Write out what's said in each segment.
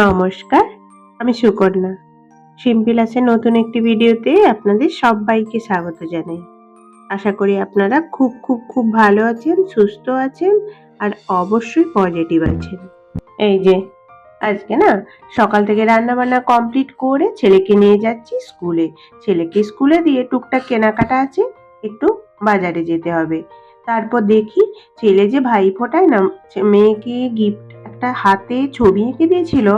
নমস্কার, আমি সুকন্যা। সিম্পিলাসের নতুন একটি ভিডিওতে আপনাদের সবাইকে স্বাগত জানাই। আশা করি আপনারা খুব খুব খুব ভালো আছেন, সুস্থ আছেন, আর অবশ্যই পজিটিভ আছেন। এই যে, আজকে না, সকাল থেকে রান্না বান্না কমপ্লিট করে ছেলেকে নিয়ে যাচ্ছি স্কুলে। ছেলেকে স্কুলে দিয়ে টুকটাক কেনাকাটা আছে, একটু বাজারে যেতে হবে। তারপর দেখি ছেলে যে ভাই ফোটায় না মেয়েকে গিফট একটা হাতে ছবি এঁকে দিয়েছিল।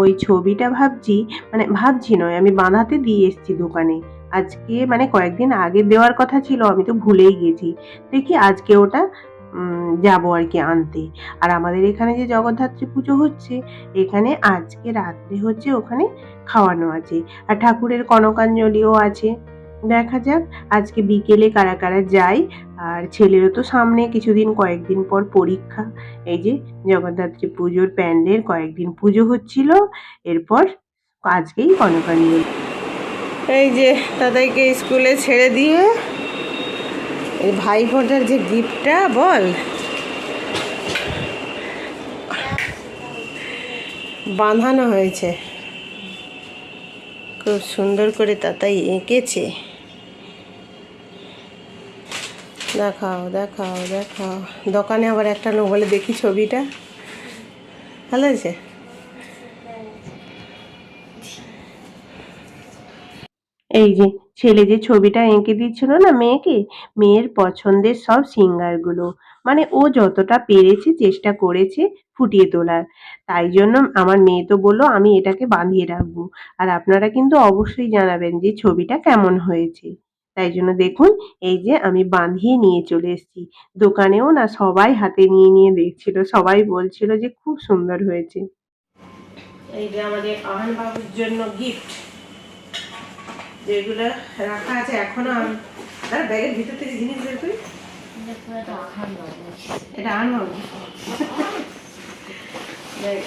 ওই ছবিটা ভাবছি মানে ভাবছি নয়, আমি বাঁধাতে দিয়ে এসেছি দোকানে। আজকে মানে কয়েকদিন আগে দেওয়ার কথা ছিল, আমি তো ভুলেই গেছি। দেখি আজকে ওটা যাব আর কি আনতে। আর আমাদের এখানে যে জগদ্ধাত্রী পুজো হচ্ছে, এখানে আজকে রাত্রে হচ্ছে ওখানে খাওয়ানো আছে। আর ঠাকুরের কনকাঞ্জলিও আছে। দেখা যাক, আজকে বিকেলে কারা কারা যায়, আর ছেলেরও তো সামনে কিছুদিন, কয়েকদিন পর পরীক্ষা। এই যে জগদ্ধাত্রী পুজোর প্যান্ডেল, কয়েকদিন পুজো হচ্ছিল, এরপর আজকেই কনকাঞ্জলি এই যে দাদাইকে স্কুলে ছেড়ে দিয়ে, এই ভাই ফোটার যে গিফটটা, বল। বাঁধানো হয়েছে। খুব সুন্দর করে তাতাই এঁকেছে। দেখাও দেখাও দেখাও। দোকানে আবার একটা লোক বলে, দেখি ছবিটা। ভালো আছে এই যে ছেলে যে ছবিটা এঁকে দিচ্ছিল না মেয়েকে, মেয়ের পছন্দের সব সিঙ্গারগুলো। মানে ও যতটা পেরেছে, চেষ্টা করেছে ফুটিয়ে তোলার। তাই জন্য আমার মেয়ে তো বলল, আমি এটাকে বাঁধিয়ে রাখব। আর আপনারা কিন্তু অবশ্যই জানাবেন যে ছবিটা কেমন হয়েছে। তাই জন্য দেখুন, এই যে আমি বাঁধিয়ে নিয়ে চলে এসেছি। দোকানেও না সবাই হাতে নিয়ে নিয়ে দেখছিল, সবাই বলছিল যে খুব সুন্দর হয়েছে। এই যে আমাদের আহান জন্য গিফট যেগুলো রাখা আছে এখনও ব্যাগের ভিতর থেকে এটা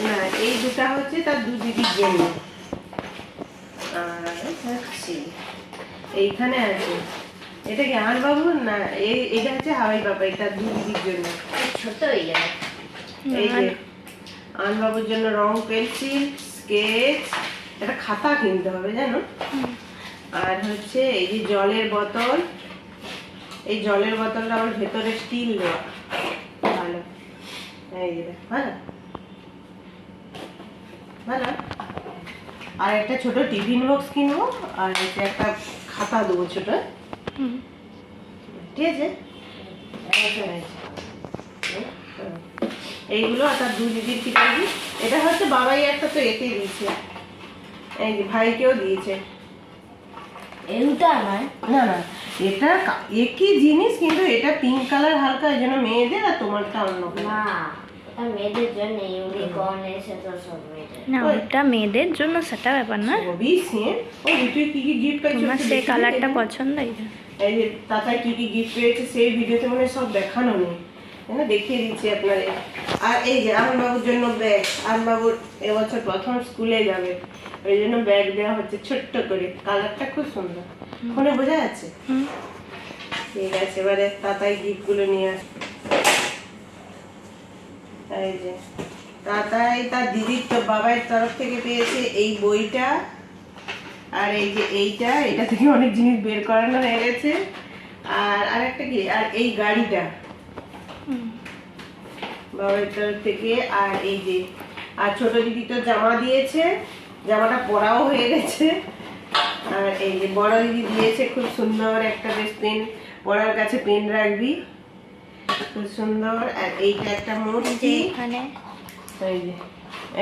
না, এই দুটা হচ্ছে তার দু দিদির জন্য। আর হচ্ছে এইখানে আছে। এটা কি আমার বাবু না? এই এটা হচ্ছে হাওয়াই বাবা এটা দিদির জন্য। ছোট হয়ে যাবে এই যে আন বাবুর জন্য রং পেন্সিল স্কেচ একটা খাতা কিনতে হবে জানো? আর হচ্ছে এই যে জলের বোতল এই জলের বোতলটা আমার ভেতরে স্টিল দেওয়া। ভালো। এই যে দেখ, ভালো? ভালো? আর একটা ছোট টিফিন বক্স কিনবো আর হচ্ছে একটা খাতা দেবো ছোট। ঠিক আছে। এইগুলো আর তার দু দিদির করবি এটা হচ্ছে বাবাই একটা তো এতে দিয়েছে। এই ভাইকেও দিয়েছে। এইটা নয়। না না এটা একই জিনিস কিন্তু এটা পিঙ্ক কালার হালকা এই জন্য মেয়েদের আর তোমারটা অন্য না। না ওটা মেয়েদের জন্য সেটা ব্যাপার না। তোমার সেই কালারটা। পছন্দ এই যে তাতাই কি কি গিফট পেয়েছে সেই ভিডিওতে মনে সব দেখানো নেই। না? দেখিয়ে দিচ্ছি আপনাদের। আর এই যে আমার বাবুর জন্য ব্যাগ আর বাবুর এবছর প্রথম স্কুলে যাবে। ওই জন্য ব্যাগ দেওয়া হচ্ছে ছোট্ট করে। কালারটা খুব সুন্দর। ফোনে বোঝা যাচ্ছে? ঠিক আছে এবারে তাতাই গিফটগুলো নিয়ে আস এই যে তাতাই তার দিদির তো বাবার তরফ থেকে পেয়েছে এই বইটা। আর এই যে এইটা এটা থেকে অনেক জিনিস বের করানো হয়ে গেছে। আর আরেকটা কি? আর এই গাড়িটা। বাবার তরফ থেকে আর এই যে আর ছোট দিদি তো জামা দিয়েছে জামাটা পরাও হয়ে গেছে। আর এই যে বড় দিদি দিয়েছে খুব সুন্দর একটা বেশ পেন পড়ার কাছে পেন রাখবি। খুব সুন্দর। আর এইটা একটা মূর্তি। এখানে। এই যে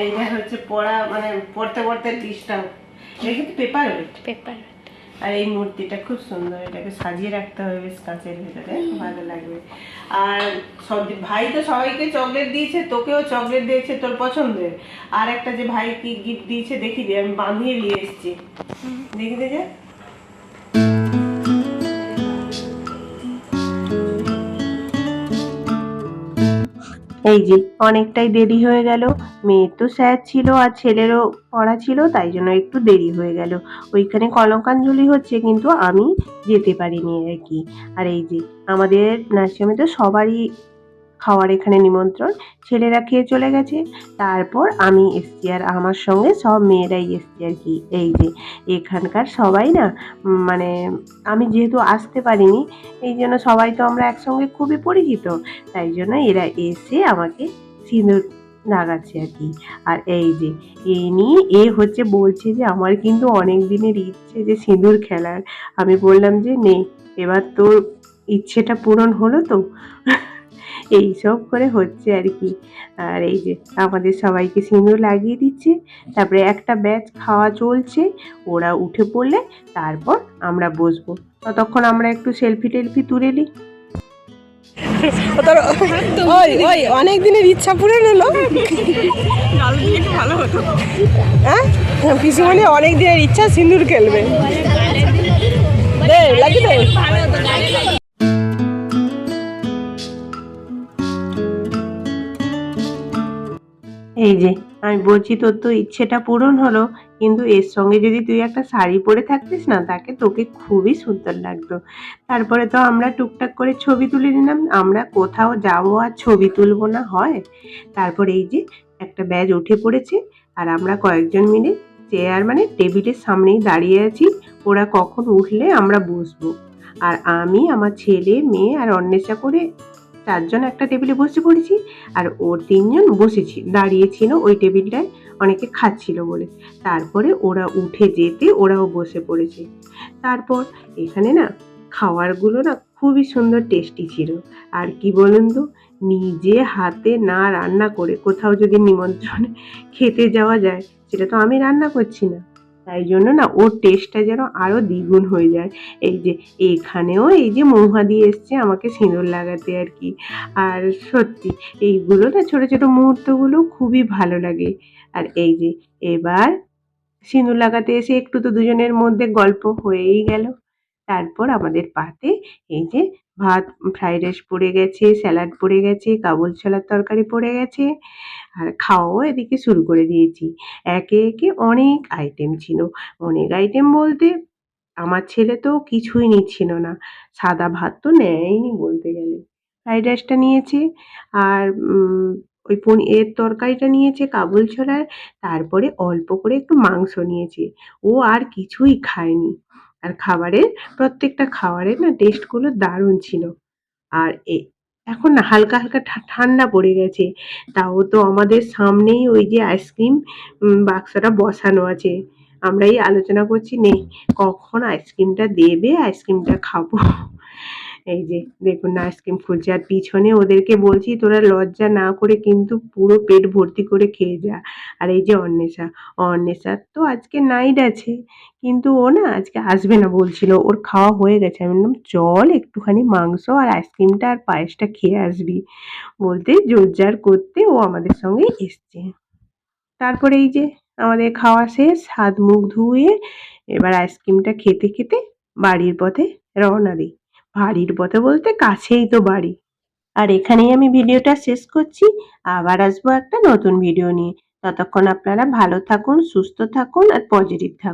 এইটা হচ্ছে পড়া মানে পড়তে পড়তে ডিস্টার্ব এটা কিন্তু পেপার ওয়েট পেপার আর এই মূর্তিটা খুব সুন্দর এটাকে সাজিয়ে রাখতে হবে বেশ কাঁচের ভেতরে ভালো লাগবে। আর সব ভাই তো সবাইকে চকলেট দিয়েছে তোকেও চকলেট দিয়েছে তোর পছন্দের। আর একটা যে ভাই কি গিফট দিয়েছে দেখি আমি বাঁধিয়ে নিয়ে এসেছি। দেখি দেখে এই যে অনেকটাই দেরি হয়ে গেল। মেয়ের তো স্যার ছিল আর ছেলেরও পড়া ছিল, তাই জন্য একটু দেরি হয়ে গেল। ওইখানে কলঙ্কাঞ্জলি হচ্ছে, কিন্তু আমি যেতে পারিনি আর কি। আর এই যে আমাদের নার্সিংহোমে তো সবারই খাওয়ার এখানে নিমন্ত্রণ। ছেলেরা খেয়ে চলে গেছে। তারপর আমি এসছি আর আমার সঙ্গে সব মেয়েরাই এসছি আর কি। এই যে, এখানকার সবাই না মানে আমি যেহেতু আসতে পারিনি, এই জন্য সবাই তো আমরা একসঙ্গে খুবই পরিচিত। তাই জন্য এরা এসে আমাকে সিঁদুর লাগাচ্ছে আর কি। আর এই যে এই নিয়ে এ হচ্ছে বলছে যে, আমার কিন্তু অনেক দিনের ইচ্ছে যে সিঁদুর খেলার। আমি বললাম যে, নে, এবার তোর ইচ্ছেটা পূরণ হলো তো? এই সব করে হচ্ছে আর কি। আর এই যে আমাদের সবাইকে সিঁদুর লাগিয়ে দিচ্ছে, তারপরে একটা ব্যাচ খাওয়া চলছে, ওরা উঠে পড়লে তারপর আমরা বসবো। ততক্ষণ আমরা একটু সেলফি টেলফি তুলে নিই। ওই অনেক দিনের ইচ্ছা পূরণ হ্যাঁ? অনেক দিনের ইচ্ছা সিঁদুর খেলবে। আমি বলছি, তোর তো ইচ্ছেটা পূরণ হলো, কিন্তু এর সঙ্গে যদি তুই একটা শাড়ি পরে থাকতিস না, তাকে তোকে খুবই সুন্দর লাগতো। তারপরে তো আমরা টুকটাক করে ছবি তুলে নিলাম, আমরা কোথাও যাব আর ছবি তুলবো না, হয়? তারপর এই যে একটা ব্যাজ উঠে পড়েছে, আর আমরা কয়েকজন মিলে চেয়ার মানে টেবিলের সামনেই দাঁড়িয়ে আছি, ওরা কখন উঠলে আমরা বসবো। আর আমি, আমার ছেলে, মেয়ে আর অন্বেষা করে চারজন একটা টেবিলে বসে পড়েছি আর ওর তিনজন বসেছি, দাঁড়িয়েছিল ওই টেবিলটায়, অনেকে খাচ্ছিল বলে। তারপরে ওরা উঠে যেতে ওরাও বসে পড়েছে। তারপর এখানে না খাওয়ারগুলো না খুবই সুন্দর টেস্টি ছিল। আর কি বলুন তো, নিজে হাতে না রান্না করে কোথাও যদি নিমন্ত্রণে খেতে যাওয়া যায়, সেটা তো আমি রান্না করছি না। তাই জন্য না ওর টেস্টটা যেন আরও দ্বিগুণ হয়ে যায়। এই যে এখানেও এই যে মৌহা দিয়ে এসছে আমাকে সিঁদুর লাগাতে আর কি। আর সত্যি এইগুলো না ছোট ছোট মুহূর্তগুলো খুবই ভালো লাগে। আর এই যে এবার সিঁদুর লাগাতে এসে একটু তো দুজনের মধ্যে গল্প হয়েই গেল। তারপর আমাদের পাতে এই যে ভাত, ফ্রাইড রাইস পড়ে গেছে, স্যালাড পড়ে গেছে, কাবুল ছোলার তরকারি পড়ে গেছে, আর খাওয়াও এদিকে শুরু করে দিয়েছি। একে একে অনেক আইটেম ছিল। অনেক আইটেম বলতে আমার ছেলে তো কিছুই নিচ্ছিল না। সাদা ভাত তো নেয়নি বলতে গেলে। ফ্রাইড রাইসটা নিয়েছে আর ওই পনি এর তরকারিটা নিয়েছে কাবুল ছোলার, তারপরে অল্প করে একটু মাংস নিয়েছে। ও আর কিছুই খায়নি। আর খাবারের প্রত্যেকটা খাবারের না টেস্টগুলো দারুণ ছিল। আর এখন না হালকা হালকা ঠান্ডা পড়ে গেছে। তাও তো আমাদের সামনেই ওই যে আইসক্রিম বাক্সটা বসানো আছে। আমরা এই আলোচনা করছি, নেই, কখন আইসক্রিমটা দেবে আইসক্রিমটা খাব। এই যে, দেখুন না, আইসক্রিম খুঁজছে আর পিছনে ওদেরকে বলছি, তোরা লজ্জা না করে কিন্তু পুরো পেট ভর্তি করে খেয়ে যা। আর এই যে অন্বেষা, অন্বেষার তো আজকে নাইট আছে, কিন্তু ও না আজকে আসবে না বলছিল। ওর খাওয়া হয়ে গেছে। আমি বললাম, চল একটুখানি মাংস আর আইসক্রিমটা আর পায়েসটা খেয়ে আসবি। বলতে জোরজার করতে ও আমাদের সঙ্গে এসছে। তারপরে এই যে আমাদের খাওয়া শেষ, হাত মুখ ধুয়ে এবার আইসক্রিমটা খেতে খেতে বাড়ির পথে রওনা দিই। বাড়ির পথে বলতে কাছেই তো বাড়ি। আর এখানেই আমি ভিডিওটা শেষ করছি। আবার আসব একটা নতুন ভিডিও নিয়ে। ততক্ষণ আপনারা ভালো থাকুন, সুস্থ থাকুন আর পজিটিভ থাকুন।